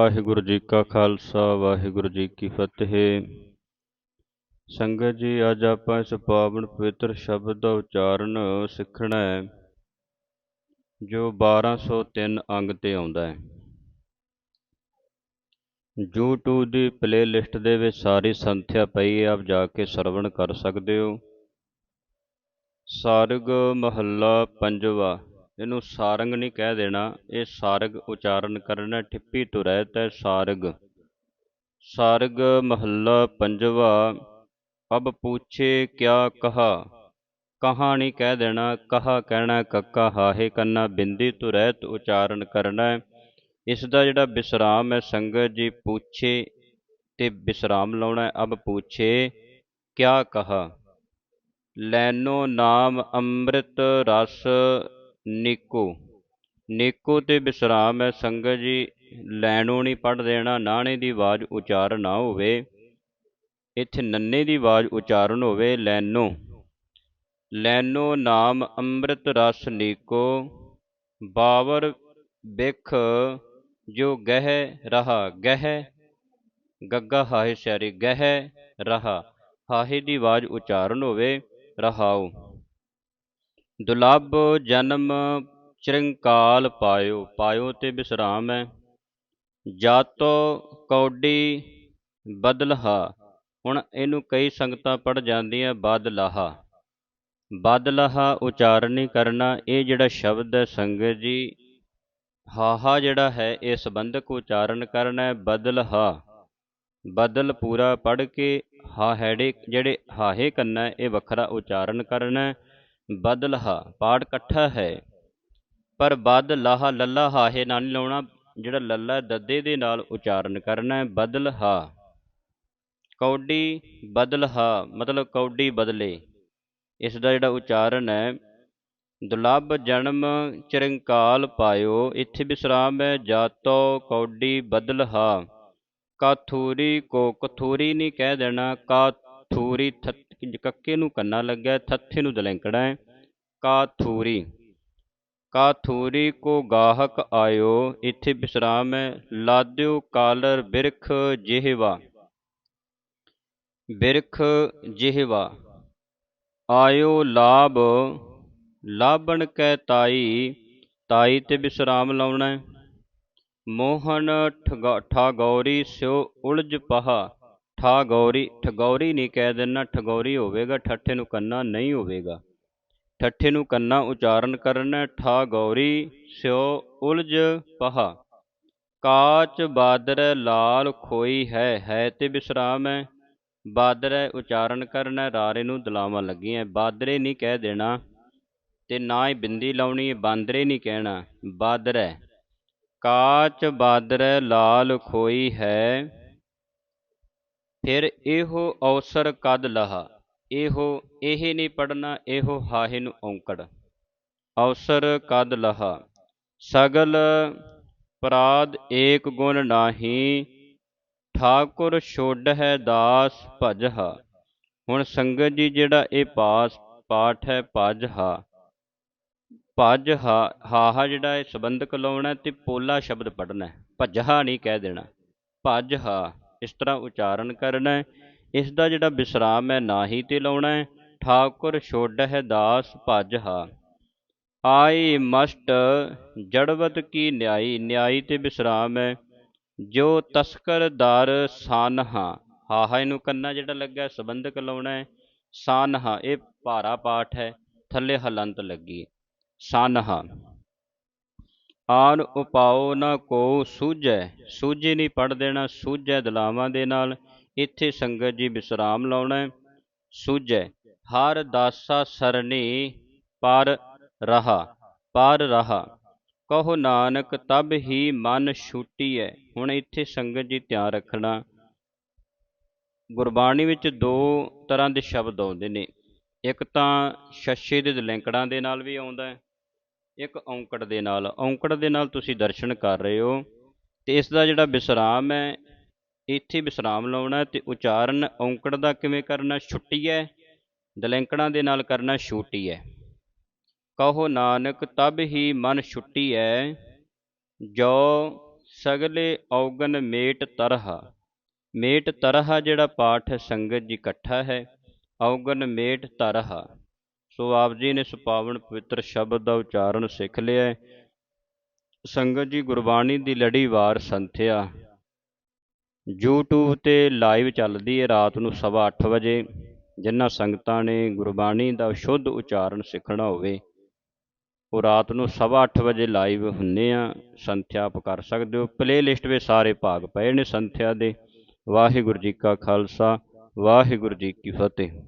ਵਾਹਿਗੁਰੂ ਜੀ ਕਾ ਖਾਲਸਾ, ਵਾਹਿਗੁਰੂ ਜੀ ਕੀ ਫਤਿਹ। ਸੰਗਤ ਜੀ, ਅੱਜ ਆਪਾਂ ਇਸ ਪਾਵਨ ਪਵਿੱਤਰ ਸ਼ਬਦ ਦਾ ਉਚਾਰਨ ਸਿੱਖਣਾ ਹੈ, ਜੋ 1203 ਅੰਗ ਤੇ ਆਉਂਦਾ ਹੈ। YouTube ਦੀ ਪਲੇਲਿਸਟ ਦੇ ਵਿੱਚ ਸਾਰੀ ਸੰਥਿਆ ਪਈ ਹੈ, ਆਪ ਜਾ ਕੇ ਸਰਵਣ ਕਰ ਸਕਦੇ ਹੋ। ਸਾਰਗ ਮਹੱਲਾ ਪੰਜਵਾ। ਇਹਨੂੰ ਸਾਰੰਗ ਨਹੀਂ ਕਹਿ ਦੇਣਾ, ਇਹ ਸਾਰਗ ਉਚਾਰਨ ਕਰਨਾ, ਠਿੱਪੀ ਤੋਂ ਰਹਿਤ ਹੈ ਸਾਰਗ। ਸਾਰਗ ਮਹੱਲਾ ਪੰਜਵਾ, ਅਬ ਪੁੱਛੇ ਕਿਆ ਕਹਾ? ਕਹਾ ਨਹੀਂ ਕਹਿ ਦੇਣਾ, ਕਹਾ ਕਹਿਣਾ ਕੱਕਾ ਹਾਹੇ ਕੰਨਾ, ਬਿੰਦੀ ਤੋਂ ਰਹਿਤ ਉਚਾਰਨ ਕਰਨਾ। ਹੈ ਇਸ ਦਾ ਜਿਹੜਾ ਵਿਸਰਾਮ ਹੈ ਸੰਗਤ ਜੀ, ਪੁੱਛੇ ਤੇ ਵਿਸਰਾਮ ਲਾਉਣਾ ਹੈ ਅਬ ਪੁੱਛੇ ਕਿਆ ਕਹਾ? ਲੈਨੋ ਨਾਮ ਅੰਮ੍ਰਿਤ ਰਸ ਨੀਕੋ। ਨਿਕੋ ਤੇ ਵਿਸਰਾਮ ਹੈ, ਸੰਗਤ ਜੀ ਲੈਣੋ ਨਹੀਂ ਪੜ ਦੇਣਾ, ਨਾਣੇ ਦੀ ਆਵਾਜ਼ ਉਚਾਰ ਨਾ ਹੋਵੇ। ਇੱਥੇ ਨੰਨੇ ਦੀ ਆਵਾਜ਼ ਉਚਾਰਨ ਹੋਵੇ ਲੈਨੋ ਲੈਨੋ ਨਾਮ ਅੰਮ੍ਰਿਤ ਰਸ ਨੀਕੋ, ਬਾਵਰ ਬਿਖ ਜੋ ਗਹਿ ਰਹਾ, ਗਹਿ ਗੱਗਾ ਹਾਹੇ ਸਿਆਰੀ ਗਹਿ ਰਹਾ। ਹਾਹੇ ਦੀ ਆਵਾਜ਼ ਉਚਾਰਨ ਹੋਵੇ, ਰਹਾਉ। ਦੁਲੱਭ ਜਨਮ ਚਿਰੰਕਾਲ ਪਾਇਓ ਪਾਇਓ ਤੇ ਵਿਸਰਾਮ ਹੈ ਜਾਤੋ ਕੌਡੀ ਬਦਲਹਾ, ਹੁਣ ਇਹਨੂੰ ਕਈ ਸੰਗਤਾਂ ਪੜ ਜਾਂਦੀਆਂ, ਬਦਲਹਾ। ਬਦਲਹਾ ਉਚਾਰਨ ਕਰਨਾ, ਇਹ ਜਿਹੜਾ ਸ਼ਬਦ ਹੈ ਸੰਗਤ ਜੀ, ਹਾਹਾ ਜਿਹੜਾ ਹੈ, ਇਹ ਸੰਬੰਧਕ ਉਚਾਰਨ ਕਰਨਾ ਹੈ, ਬਦਲਹਾ। ਬਦਲ ਪੂਰਾ ਪੜ ਕੇ, ਹਾਹੜੇ ਜਿਹੜੇ ਹਾਹੇ ਕੰਨਾ, ਇਹ ਵੱਖਰਾ ਉਚਾਰਨ ਕਰਨਾ ਹੈ। ਬਦਲਹਾ ਪਾਠ ਇਕੱਠਾ ਹੈ। ਪਰ ਬਦ ਲਾਹਾ ਲੱਲਾ ਹਾਹੇ ਨਾਲ ਨਹੀਂ ਲਾਉਣਾ, ਜਿਹੜਾ ਲੱਲਾ ਦੱਦੇ ਦੇ ਨਾਲ ਉਚਾਰਨ ਕਰਨਾ ਹੈ, ਬਦਲਹਾ। ਕੌਡੀ ਬਦਲਹਾ, ਮਤਲਬ ਕੌਡੀ ਬਦਲੇ। ਇਸ ਦਾ ਜਿਹੜਾ ਉਚਾਰਨ ਹੈ ਦੁਲੱਭ ਜਨਮ ਚਿਰੰਕਾਲ ਪਾਇਓ, ਇੱਥੇ ਵਿਸਰਾਮ ਹੈ, ਜਾਤੋ ਕੌਡੀ ਬਦਲਹਾ। ਕਾਥੂਰੀ ਕੋ ਕਥੂਰੀ ਨਹੀਂ ਕਹਿ ਦੇਣਾ, ਕਾਥੂਰੀ ਕੱਕੇ ਨੂੰ ਕੰਨਾ ਲੱਗਿਆ, ਥੱਥੇ ਨੂੰ ਦਲੈਂਕੜਾ ਹੈ। ਕਾਥੂਰੀ। ਕਾਥੂਰੀ ਕੋ ਗਾਹਕ ਆਇਓ, ਇੱਥੇ ਵਿਸਰਾਮ ਹੈ। ਲਾਦਿਓ ਕਾਲਰ ਬਿਰਖ ਜਿਹਵਾ। ਬਿਰਖ ਜਿਹਵਾ। ਆਇਓ ਲਾਭ, ਲਾਭਣ ਕੈ ਤਾਈ ਤਾਈ ਤੇ ਵਿਸਰਾਮ ਲਾਉਣਾ ਹੈ। ਮੋਹਨ ਠਗੌਰੀ ਸਿਓ ਉਲਝ ਪਹਾ। ਠਾਗੌਰੀ, ਠਗੌਰੀ ਨਹੀਂ ਕਹਿ ਦੇਣਾ ਠਗੌਰੀ ਹੋਵੇਗਾ, ਠੱਠੇ ਨੂੰ ਕੰਨਾ ਨਹੀਂ ਹੋਵੇਗਾ। ਠੱਠੇ ਨੂੰ ਕੰਨਾ ਉਚਾਰਨ ਕਰਨਾ, ਠਾਗੌਰੀ ਸਿਓ ਉਲਝ ਪਹਾ। ਕਾਚ ਬਾਦਰ ਲਾਲ ਖੋਈ ਹੈ ਹੈ ਤੇ ਵਿਸਰਾਮ ਹੈ। ਬਾਦਰ ਉਚਾਰਨ ਕਰਨਾ, ਰਾਰੇ ਨੂੰ ਦਲਾਵਾਂ ਲੱਗੀਆਂ। ਬਾਦਰੇ ਨਹੀਂ ਕਹਿ ਦੇਣਾ ਤੇ ਨਾ ਹੀ ਬਿੰਦੀ ਲਾਉਣੀ ਹੈ, ਬਾਂਦਰੇ ਨਹੀਂ ਕਹਿਣਾ। ਬਾਦਰ, ਕਾਚ ਬਾਦਰ ਲਾਲ ਖੋਈ ਹੈ ਫਿਰ ਇਹੋ ਅਵਸਰ ਕਦ ਲਹਾ? ਇਹੋ, ਇਹ ਨਹੀਂ ਪੜਨਾ ਇਹੋ ਹਾਹੇ ਨੂੰ ਔਂਕੜ। ਅਵਸਰ ਕਦ ਲਹਾ? ਸਗਲ ਪਰਾਦ ਏਕ ਗੁਣ ਨਾਹੀ, ਠਾਕੁਰ ਛੋੜ ਹੈ ਦਾਸ ਭਜਹਾ। ਹੁਣ ਸੰਗਤ ਜੀ ਜਿਹੜਾ ਇਹ ਪਾਸ, ਪਾਠ ਹੈ ਭਜਹਾ। ਭਜਹਾ, ਹਾਹਾ ਜਿਹੜਾ ਇਹ ਸੰਬੰਧਕ ਲਾਉਣਾ ਤੇ ਪੋਲਾ ਸ਼ਬਦ ਪੜਨਾ ਭਜਹਾ ਨਹੀਂ ਕਹਿ ਦੇਣਾ। ਭਜਹਾ। ਇਸ ਤਰ੍ਹਾਂ ਉਚਾਰਨ ਕਰਨਾ ਹੈ। ਇਸ ਦਾ ਜਿਹੜਾ ਵਿਸਰਾਮ ਹੈ ਨਾਹੀ ਤੇ ਲਾਉਣਾ ਹੈ। ਠਾਕੁਰ ਛੋੜ ਹੈ ਦਾਸ ਭਜਹਾ ਆਈ ਮਸਟ ਜੜਵਤ ਕੀ ਨਿਆਈ। ਨਿਆਈ ਤੇ ਵਿਸਰਾਮ ਹੈ। ਜੋ ਤਸਕਰਦਾਰ ਸਾਨਹਾ ਹਾਹਾ ਇਹਨੂੰ ਕੰਨਾ ਜਿਹੜਾ ਲੱਗਾ, ਸੰਬੰਧਕ ਲਾਉਣਾ ਹੈ। ਸਾਨਹਾ ਇਹ ਭਾਰਾ ਪਾਠ ਹੈ। ਥੱਲੇ ਹਲੰਤ ਲੱਗੀ। ਸਾਨਹਾ ਆਨ ਉਪਾਉ ਨਾ ਕੋ ਸੂਝੈ, ਸੂਝੇ ਨਹੀਂ ਪੜ ਦੇਣਾ, ਸੂਝੈ ਦਲਾਵਾਂ ਦੇ ਨਾਲ, ਇੱਥੇ ਸੰਗਤ ਜੀ ਵਿਸਰਾਮ ਲਾਉਣਾ ਸੂਝੈ, ਹਰ ਦਾਸਾ ਸਰਣੀ ਪਰ ਰਹਾ ਪਰ ਰਹਾ, ਕਹੋ ਨਾਨਕ ਤਬ ਹੀ ਮਨ ਛੂਟੀ ਹੈ ਹੁਣ ਇੱਥੇ ਸੰਗਤ ਜੀ ਧਿਆਨ ਰੱਖਣਾ। ਗੁਰਬਾਣੀ ਵਿੱਚ ਦੋ ਤਰ੍ਹਾਂ ਦੇ ਸ਼ਬਦ ਆਉਂਦੇ ਨੇ, ਇੱਕ ਤਾਂ ਛੱਛੇ ਦੇ ਦਲੈਂਕੜਾਂ ਦੇ ਨਾਲ ਵੀ ਆਉਂਦਾ ਹੈ ਇੱਕ ਔਂਕੜ ਦੇ ਨਾਲ, ਔਂਕੜ ਦੇ ਨਾਲ ਤੁਸੀਂ ਦਰਸ਼ਨ ਕਰ ਰਹੇ ਹੋ ਤੇ ਇਸ ਦਾ ਜਿਹੜਾ ਵਿਸਰਾਮ ਹੈ, ਇੱਥੇ ਵਿਸਰਾਮ ਲਾਉਣਾ ਤੇ ਉਚਾਰਨ ਔਂਕੜ ਦਾ ਕਿਵੇਂ ਕਰਨਾ, ਛੁੱਟੀ ਹੈ, ਦਲੈਂਕੜਾਂ ਦੇ ਨਾਲ ਕਰਨਾ ਛੂਟੀ ਹੈ। ਕਹੋ ਨਾਨਕ, ਤਬ ਹੀ ਮਨ ਛੁੱਟੀ ਹੈ, ਜੋ ਸਗਲੇ ਔਗਨ ਮੇਟ ਤਰਹਾ। ਮੇਟ ਤਰਹਾ ਜਿਹੜਾ ਪਾਠ ਸੰਗਤ ਜੀ ਇਕੱਠਾ ਹੈ, ਔਗਨ ਮੇਟ ਤਰਹਾ। ਸੋ ਆਪ ਜੀ ਨੇ ਇਸ ਪਾਵਨ ਪਵਿੱਤਰ ਸ਼ਬਦ ਦਾ ਉਚਾਰਨ ਸਿੱਖ ਲਿਆ ਹੈ। ਸੰਗਤ ਜੀ, ਗੁਰਬਾਣੀ ਦੀ ਲੜੀਵਾਰ ਸੰਥਿਆ। YouTube ਤੇ ਲਾਈਵ ਚੱਲਦੀ ਹੈ ਰਾਤ ਨੂੰ ਸਵਾ ਅੱਠ ਵਜੇ। ਜਿਨ੍ਹਾਂ ਸੰਗਤਾਂ ਨੇ ਗੁਰਬਾਣੀ ਦਾ ਸ਼ੁੱਧ ਉਚਾਰਨ ਸਿੱਖਣਾ ਹੋਵੇ, ਉਹ ਰਾਤ ਨੂੰ ਸਵਾ ਅੱਠ ਵਜੇ ਲਾਈਵ ਹੁੰਨੇ ਆ। ਸੰਥਿਆ ਆਪ ਕਰ ਸਕਦੇ ਹੋ। ਪਲੇਲਿਸਟ ਵਿੱਚ ਸਾਰੇ ਭਾਗ ਪਏ ਨੇ ਸੰਥਿਆ ਦੇ। ਵਾਹਿਗੁਰੂ ਜੀ ਕਾ ਖਾਲਸਾ, ਵਾਹਿਗੁਰੂ ਜੀ ਕੀ ਫਤਿਹ।